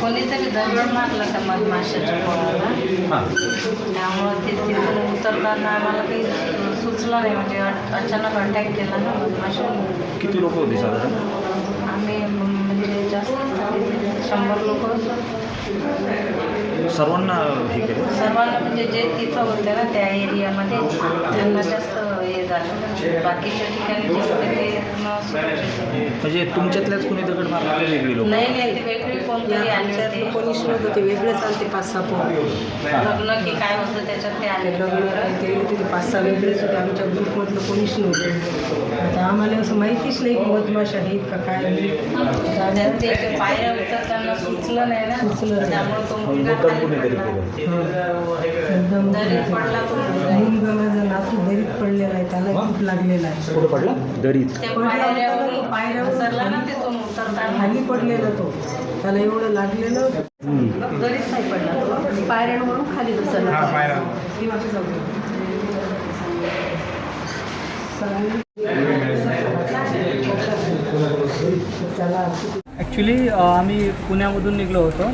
कोणीतरी दगड मारला त्या मधमाशाच्या पोळाला त्यामुळं ते तिथून उतरताना आम्हाला काही सुचलं नाही. म्हणजे अचानक अटॅक केला ना मधमाशा किती लोक होते साधारण? आम्ही जास्त शंभर लोक सर्वांना हे केलं? सर्वांना म्हणजे जे तिथं होते ना त्या एरियामध्ये त्यांना जास्त हे झालं. बाकीच्या ठिकाणी जे होते ते म्हणजे तुमच्यातल्याच कोणी दगड मारला का वेगळी लोक? नाही नाही ते वेगळी कोणतरी आमच्यातलं कोणीच नव्हतं ते वेगळेच आले ते पाच सहा पोरं. लग्न की काय होतं त्याच्यात ते आले लग्न काहीतरी होते ते पाच सहा वेगळेच होते. आमच्या ग्रुपमधलं कोणीच नव्हतं. आता आम्हाला असं माहितीच नाही की मधमाशा आहेत का काय. त्यात ते ते पायऱ्या उतरताना सुचलं नाही ना सुचलं नाही. त्यामुळे तो मुलगा खाली पडला. दरीत पडला तो मुलगा. मुलगा माझा नातू दरीत पडलेला आहे त्याला खूप लागलेला आहे. दरीत त्या पायऱ्यावरून उतरला ना तिथून उतरताना खाली पडलेला तो. त्याला एवढं लागलेलं. दरीत नाही पडला तो. पायऱ्यांवरून खाली घसरला ही माझी जाऊ ॲक्च्युली uh, आम्ही पुण्यामधून निघलो होतो.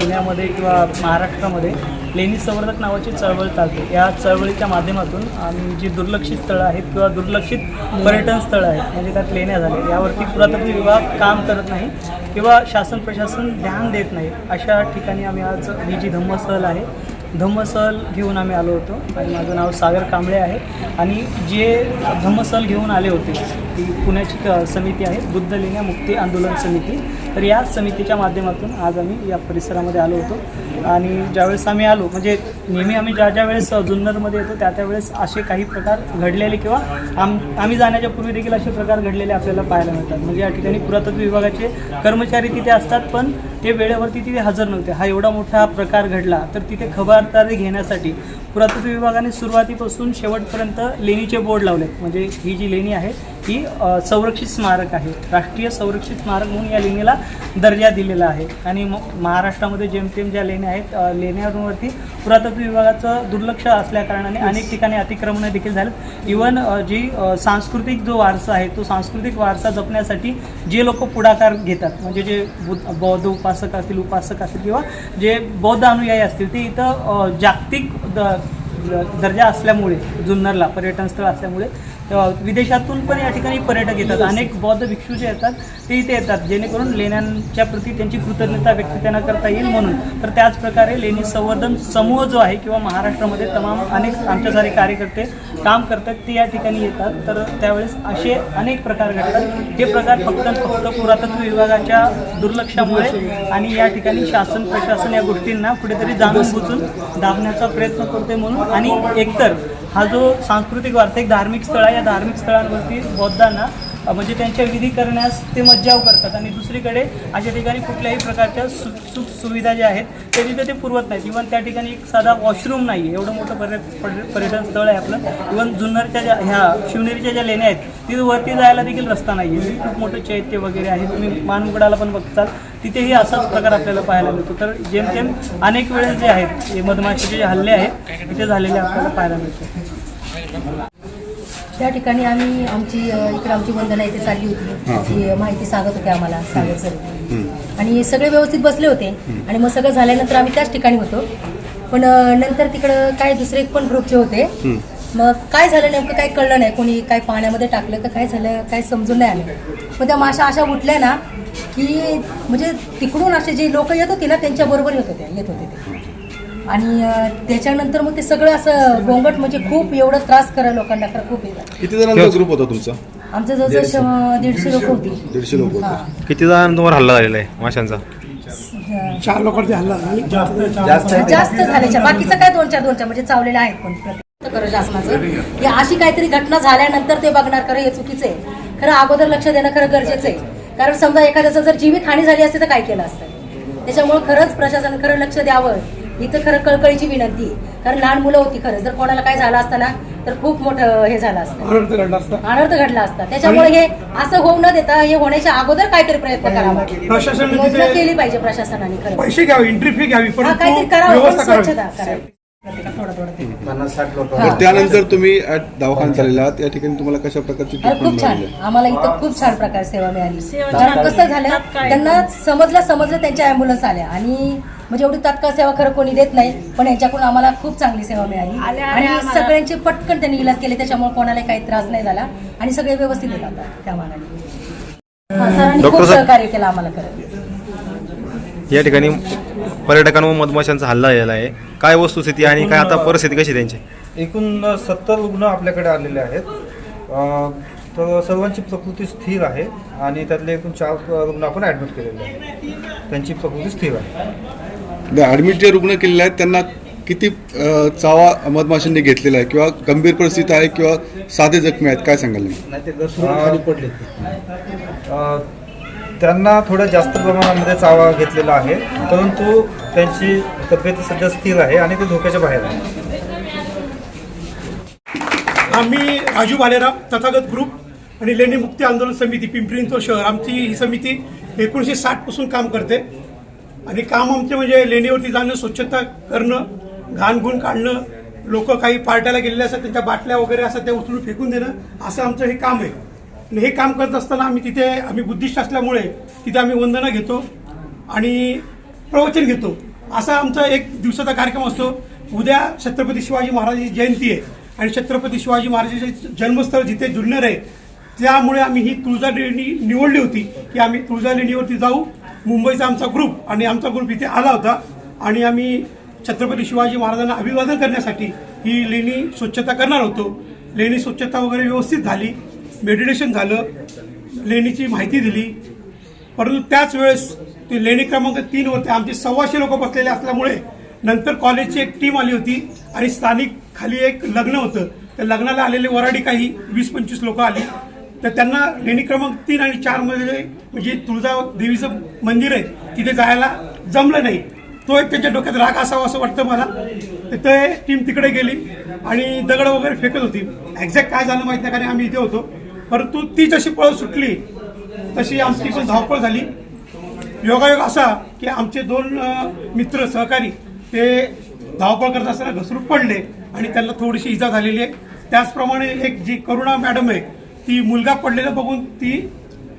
पुण्यामध्ये किंवा महाराष्ट्रामध्ये लेणी संवर्धक नावाची चळवळ चालते. या चळवळीच्या माध्यमातून आम्ही जी दुर्लक्षित स्थळं आहेत किंवा दुर्लक्षित पर्यटन स्थळं आहेत म्हणजे त्यात लेण्या झाल्या. यावरती पुरातत्व विभाग काम करत नाही किंवा शासन प्रशासन ध्यान देत नाही. अशा ठिकाणी आम्ही आज ही जी धम्मस्थळ आहे. धम्मसल घेऊन आम्ही आलो होतो आणि माझं नाव सागर कांबळे आहे. आणि जे धम्मसल घेऊन आले होते ती पुण्याची क- समिती आहे बुद्ध मुक्ती आंदोलन समिती. तर या समितीच्या माध्यमातून आज आम्ही या परिसरामध्ये आलो होतो. आणि ज्यावेळेस आम्ही आलो म्हणजे नेहमी आम्ही ज्या ज्या वेळेस जुन्नरमध्ये येतो त्या त्यावेळेस असे काही प्रकार घडलेले किंवा आम आम्ही जाण्याच्या पूर्वी देखील असे प्रकार घडलेले आपल्याला पाहायला मिळतात. म्हणजे या ठिकाणी पुरातत्व विभागाचे कर्मचारी तिथे असतात पण ते वेळेवरती तिथे हजर नव्हते. हा एवढा मोठा प्रकार घडला तर तिथे खबरदारी घेण्यासाठी पुरातत्व विभागाने सुरुवातीपासून शेवटपर्यंत लेणीचे बोर्ड लावले म्हणजे ही जी लेणी आहे ही अ, संरक्षित स्मारक आहे. राष्ट्रीय संरक्षित स्मारक म्हणून या लेणीला दर्जा दिलेला आहे. आणि म- महाराष्ट्रामध्ये जेमतेम ज्या लेण्या आहेत लेण्यांवरती पुरातत्व विभागाचं दुर्लक्ष असल्याकारणाने अनेक ठिकाणी अतिक्रमणं देखील झालीत. इवन जी सांस्कृतिक जो वारसा आहे तो सांस्कृतिक वारसा जपण्यासाठी जे लोक पुढाकार घेतात म्हणजे जे बुद्ध बौद्ध उपासक असतील उपासक असतील किंवा जे बौद्ध अनुयायी असतील ते इथं जागतिक द दर्जा असल्यामुळे जुन्नरला पर्यटन स्थळ असल्यामुळे विदेशातून पण या ठिकाणी पर्यटक येतात. अनेक बौद्ध भिक्षू जे येतात ते इथे येतात. जेणेकरून लेण्यांच्या प्रती त्यांची कृतज्ञता व्यक्त त्यांना करता येईल म्हणून. तर त्याच प्रकारे लेणी संवर्धन समूह जो आहे किंवा महाराष्ट्रामध्ये तमाम अनेक आमच्यासारे कार्यकर्ते काम करतात ते या ठिकाणी येतात. तर त्यावेळेस असे अनेक प्रकार घडतात. हे प्रकार फक्त फक्त पुरातत्व विभागाच्या दुर्लक्षामुळे आणि या ठिकाणी शासन प्रशासन या गोष्टींना कुठेतरी जाणून बुजून दाबण्याचा प्रयत्न करते म्हणून. आणि एकतर हा जो सांस्कृतिक वारसा एक धार्मिक स्थळ आहे या धार्मिक स्थळांवरती बौद्धांना म्हणजे त्यांच्या विधी करण्यास ते मज्जाव करतात. आणि दुसरीकडे अशा ठिकाणी कुठल्याही प्रकारच्या सु सुख सुविधा ज्या आहेत ते तिथे ते पुरवत नाहीत. इव्हन त्या ठिकाणी एक साधा वॉशरूम नाही आहे एवढं मोठं पर्य पर्यटन स्थळ आहे आपलं. इव्हन जुन्नरच्या ज्या ह्या शिवनेरीच्या ज्या लेण्या आहेत तिथे वरती जायला देखील रस्ता नाही आहे खूप मोठं चैत्य वगैरे आहे. तुम्ही मानगडाला पण बघताल. तिथेही असाच प्रकार आपल्याला पाहायला मिळतो. तर जेमतेम अनेक वेळेस जे आहेत हे मधमाशीचे जे हल्ले आहेत तिथे झालेले आपल्याला पाहायला मिळतात. त्या ठिकाणी आम्ही आमची इकडे आमची वंदना इथे चालली होती. ती माहिती सांगत होते आम्हाला सागर सर. आणि सगळे व्यवस्थित बसले होते. आणि मग सगळं झाल्यानंतर आम्ही त्याच ठिकाणी होतो. पण नंतर तिकडं काय दुसरे पण ग्रुपचे होते. मग काय झालं नेमकं काय कळलं नाही. कोणी काय पाण्यामध्ये टाकलं का काय झालं काय समजून नाही आलं. मग त्या माशा अशा उठल्या ना की म्हणजे तिकडून असे जे लोक येत होते ना त्यांच्या बरोबर येत होते येत होते ते. आणि त्याच्यानंतर मग ते सगळं असं गोंगट म्हणजे खूप एवढं त्रास करा लोकांना खरं खूप झालं. किती जणांचा ग्रुप होता तुमचा? आमचं जवळजवळ श- दीडशे लोक होती. दीडशे लोक होते. हा. किती जणांना तुम्हाला हल्ला झालेला आहे माशांचा? चार लोकांचे हल्ला जास्त झाल्याच्या बाकीचं काय दोन चार दोन चार म्हणजे चावलेले आहेत पण प्रत्येक खरं शासनाचं. की अशी काहीतरी घटना झाल्यानंतर ते बघणार खरं हे चुकीचं आहे. खरं अगोदर लक्ष देणं खरं गरजेचं आहे. कारण समजा एखाद्याचं जर जीवित हानी झाली असते तर काय केलं असतं? त्याच्यामुळे खरंच प्रशासनाने खरं लक्ष द्यावं. इथं खरं कळकळीची विनंती आहे. कारण लहान मुलं होती खरं. जर कोणाला काय झालं असतं ना तर खूप मोठं हे झालं असतं. अनर्थ घडला असता. अनर्थ घडला असता. त्याच्यामुळे हे असं होऊ न देता हे होण्याच्या अगोदर काहीतरी प्रयत्न करावा. प्रशासनाने योजना तिथे केली पाहिजे प्रशासनाने खरं. पैसे घ्यावे एंट्री फी घ्यावी हा काहीतरी परंतु करावं पण व्यवस्था स्वच्छता करावी. करावी थोडं थोडं. तर हा. त्यानंतर तुम्ही at दवाखान्यात चाललेला आहात. या ठिकाणी तुम्हाला कशा प्रकारची अरे ट्रीटमेंट खूप छान. मिळाली? आम्हाला इथं खूप छान प्रकारे सेवा मिळाली. कारण कसं झालं त्यांना समजलं समजलं त्यांच्या अँब्युलन्स आल्या. आणि म्हणजे एवढी तात्काळ सेवा खरं कोणी देत नाही पण यांच्याकडून आम्हाला खूप चांगली सेवा मिळाली. आणि सगळ्यांचे पटकन त्यांनी इलाज केले त्याच्यामुळे कोणाला काही त्रास नाही झाला आणि सगळे व्यवस्थित येत आता त्या मानाने. सरांनी खूप सहकार्य केलं आम्हाला खरं. या ठिकाणी पर्यटकांवर मधमाशांचा हल्ला झालेला आहे. काय वस्तुस्थिती आणि काय आता परिस्थिती कशी आहे त्यांची? एकूण सत्तर रुग्ण आपल्याकडे आलेले आहेत. अ, तर सर्वांची प्रकृती स्थिर आहे आणि त्यातले एकूण चार रुग्ण आपण ॲडमिट केलेले आहेत. त्यांची प्रकृती स्थिर आहे. ऍडमिट जे रुग्ण केलेले आहेत त्यांना किती चावा मधमाशांनी घेतलेला आहे किंवा गंभीर परिस्थिती आहे किंवा साधे जखमी आहेत काय सांगाल त्यांना थोड्या जास्त प्रमाणामध्ये चावा घेतलेला आहे परंतु त्यांची तब्येत सध्या स्थिर आहे आणि ते धोक्याच्या बाहेर आहे आम्ही राजू भालेराव तथागत ग्रुप आणि लेणी मुक्ती आंदोलन समिती पिंपरी शहर. आमची ही समिती एकोणीसशे साठपासून काम करते. आणि काम आमचे म्हणजे लेणीवरती जाणं स्वच्छता करणं घाणघुण काढणं लोक काही पार्ट्याला गेलेले असतात त्यांच्या बाटल्या वगैरे असतात त्या उचलून फेकून देणं असं आमचं हे काम आहे. आणि हे काम करत असताना आम्ही तिथे आम्ही बुद्धिस्ट असल्यामुळे तिथे आम्ही वंदना घेतो आणि प्रवचन घेतो. असा आमचा एक दिवसाचा कार्यक्रम असतो. उद्या छत्रपती शिवाजी महाराजांची जयंती आहे आणि छत्रपती शिवाजी महाराजांचे जन्मस्थळ जिथे जुन्नर आहे त्यामुळे आम्ही ही तुळजा लेणी निवडली होती की आम्ही तुळजा लेणीवरती जाऊ मुंबईचा आमचा ग्रुप आणि आमचा ग्रुप इथे आला होता. आणि आम्ही छत्रपती शिवाजी महाराजांना अभिवादन करण्यासाठी ही लेणी स्वच्छता करणार होतो. लेणी स्वच्छता वगैरे व्यवस्थित झाली. मेडिटेशन झालं. लेणीची माहिती दिली. परंतु त्याच वेळेस ते लेणी क्रमांक तीन वरती आमचे सव्वाशे लोक बसलेले असल्यामुळे नंतर कॉलेजची एक टीम आली होती आणि स्थानिक खाली एक लग्न होतं. त्या लग्नाला आलेले वराडी काही वीस पंचवीस लोक आली. तर त्यांना लेणी क्रमांक तीन आणि चारमध्ये म्हणजे तुळजा देवीचं मंदिर आहे तिथे जायला जमलं नाही. तो एक त्यांच्या डोक्यात राग असावा असं वाटतं मला. तर ते टीम तिकडे गेली आणि दगड वगैरे फेकत होती. एक्झॅक्ट काय झालं माहीत नाही कारण आम्ही इथे होतो. परंतु ती जशी पळ सुटली तशी आमची पण धावपळ झाली. योगायोग असा की आमचे दोन मित्र सहकारी ते धावपळ करत असताना घसरून पडले आणि त्यांना थोडीशी इजा झालेली आहे. त्याचप्रमाणे एक जी करुणा मॅडम आहे ती मुलगा पडलेला बघून ती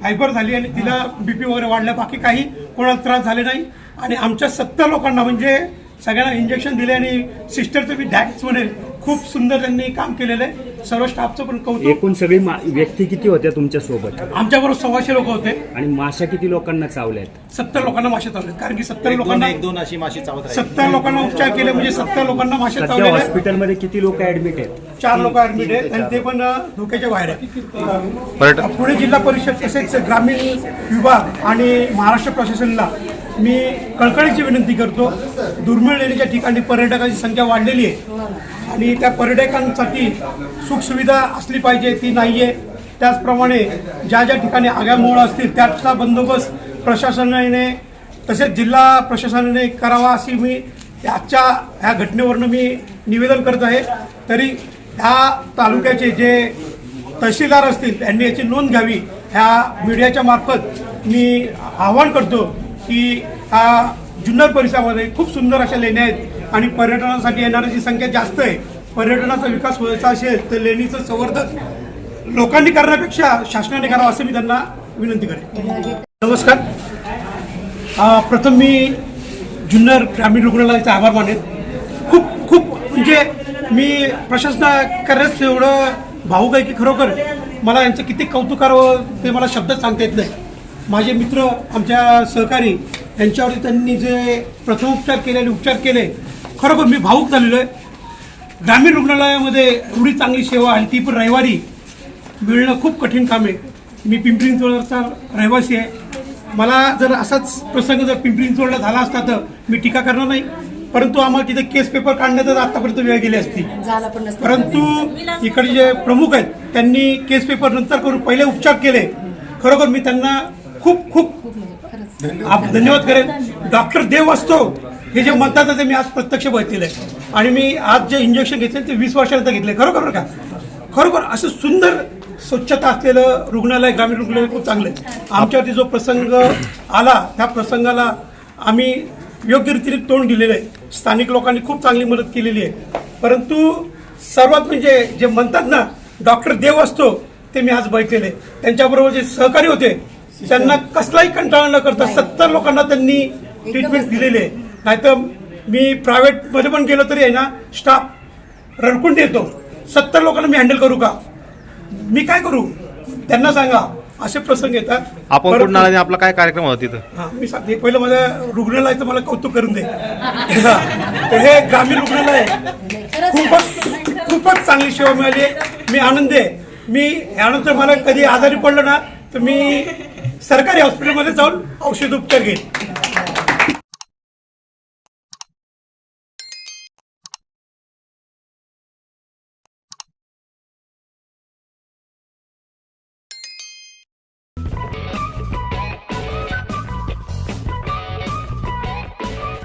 हायपर झाली आणि तिला बीपी वगैरे वाढलं. बाकी काही कोणाला त्रास झाले नाही. आणि आमच्या सत्तर लोकांना म्हणजे सगळ्यांना इंजेक्शन दिले आणि सिस्टरचं मी डॅक्स म्हणेल. खूप सुंदर त्यांनी काम केलेलं आहे. सर्व स्टाफचं पण कौतुक. एकूण सगळी मा- व्यक्ती किती होत्या तुमच्यासोबत? आमच्याबरोबर सव्वाशे लोक होते. आणि माशा किती लोकांना चावल्यात? सत्तर लोकांना माशा चावले कारण की सत्तर लोकांना एक दोन अशी माशी चावत सत्तर लोकांना उपचार केले म्हणजे सत्तर लोकांना माशा सध्या चावलेले. हॉस्पिटलमध्ये किती लोक ऍडमिट आहेत? चार लोक ऍडमिट आहेत आणि ते पण अ, धोक्याच्या बाहेर आहेत. पुणे जिल्हा परिषद तसेच ग्रामीण विभाग आणि महाराष्ट्र प्रशासनाला मी कळकळीची विनंती करतो. दुर्मिळ लेणीच्या ठिकाणी पर्यटकांची संख्या वाढलेली आहे. आणि त्या पर्यटकांसाठी सुखसुविधा असली पाहिजे ती नाही आहे त्याचप्रमाणे ज्या ज्या ठिकाणी आगामोळ असतील त्याचा बंदोबस्त प्रशासनाने तसेच जिल्हा प्रशासनाने करावा अशी मी आजच्या ह्या घटनेवरनं मी निवेदन करत आहे. तरी ह्या तालुक्याचे जे तहसीलदार असतील त्यांनी याची नोंद घ्यावी. ह्या मीडियाच्या मार्फत मी आवाहन करतो की हा जुन्नर परिसरामध्ये खूप सुंदर अशा लेण्या आहेत. आणि पर्यटनासाठी येणाऱ्याची संख्या जास्त आहे पर्यटनाचा विकास व्हायचा असेल तर लेणीचं संवर्धन लोकांनी करण्यापेक्षा शासनाने करावं असं मी त्यांना विनंती करेन. नमस्कार. प्रथम मी जुन्नर ग्रामीण रुग्णालयाचा आभार मानेन. खूप खूप म्हणजे मी प्रशासनाकडेच एवढं भाऊक आहे की खरोखर मला यांचं किती कौतुक करावं ते मला शब्दात सांगता येत नाही. माझे मित्र आमच्या सहकारी यांच्यावरती त्यांनी जे प्रथमोपचार केले आणि उपचार केले खरोखर मी भाऊक झालेलो आहे. ग्रामीण रुग्णालयामध्ये एवढी चांगली सेवा आहे ती पण रविवारी मिळणं खूप कठीण काम आहे. मी पिंपरी चिंचवडचा रहिवासी आहे. मला जर असाच प्रसंग जर पिंपरी चिंचवडला झाला असता तर मी टीका करणार नाही. परंतु आम्हाला तिथे केस पेपर काढण्यातच आतापर्यंत वेळ गेली असती. परंतु इकडे जे प्रमुख आहेत त्यांनी केस पेपर नंतर करून पहिले उपचार केले. खरोखर मी त्यांना खूप खूप म्हणजे धन्यवाद करेन. डॉक्टर देव असतो. हे जे म्हणतात ते मी आज प्रत्यक्ष बघितलेलं आहे. आणि मी आज जे इंजेक्शन घेतले ते वीस वर्षानंतर घेतले खरोखर का? खरोखर असं सुंदर स्वच्छता असलेलं रुग्णालय ग्रामीण रुग्णालय खूप चांगलं आहे आमच्यावरती जो प्रसंग आला त्या प्रसंगाला आम्ही योग्य रीतीने तोंड दिलेलं आहे. स्थानिक लोकांनी खूप चांगली मदत केलेली आहे. परंतु सर्वात म्हणजे जे म्हणतात ना डॉक्टर देव असतो ते मी आज बघितलेले आहे. त्यांच्याबरोबर जे सहकारी होते त्यांना कसलाही कंटाळा न करता सत्तर लोकांना त्यांनी ट्रीटमेंट दिलेली आहे. नाहीतर मी प्रायव्हेटमध्ये पण गेलो तरी आहे ना स्टाफ रडकून येतो सत्तर लोकांना मी हँडल करू का? मी काय करू? त्यांना सांगा. असे प्रसंग येतात. आपण परंतु- कुठून आला आणि आपला काय कार्यक्रम होता तिथं? हा मी सांगते. पहिलं माझ्या रुग्णालयाचं मला कौतुक करून दे. हा. तर हे ग्रामीण रुग्णालय. खूपच खूपच चांगली सेवा मिळाली आहे. मी आनंदी आहे. मी यानंतर मला कधी आजारी पडलं ना तर मी सरकारी हॉस्पिटलमध्ये जाऊन औषध उपचार घेईन.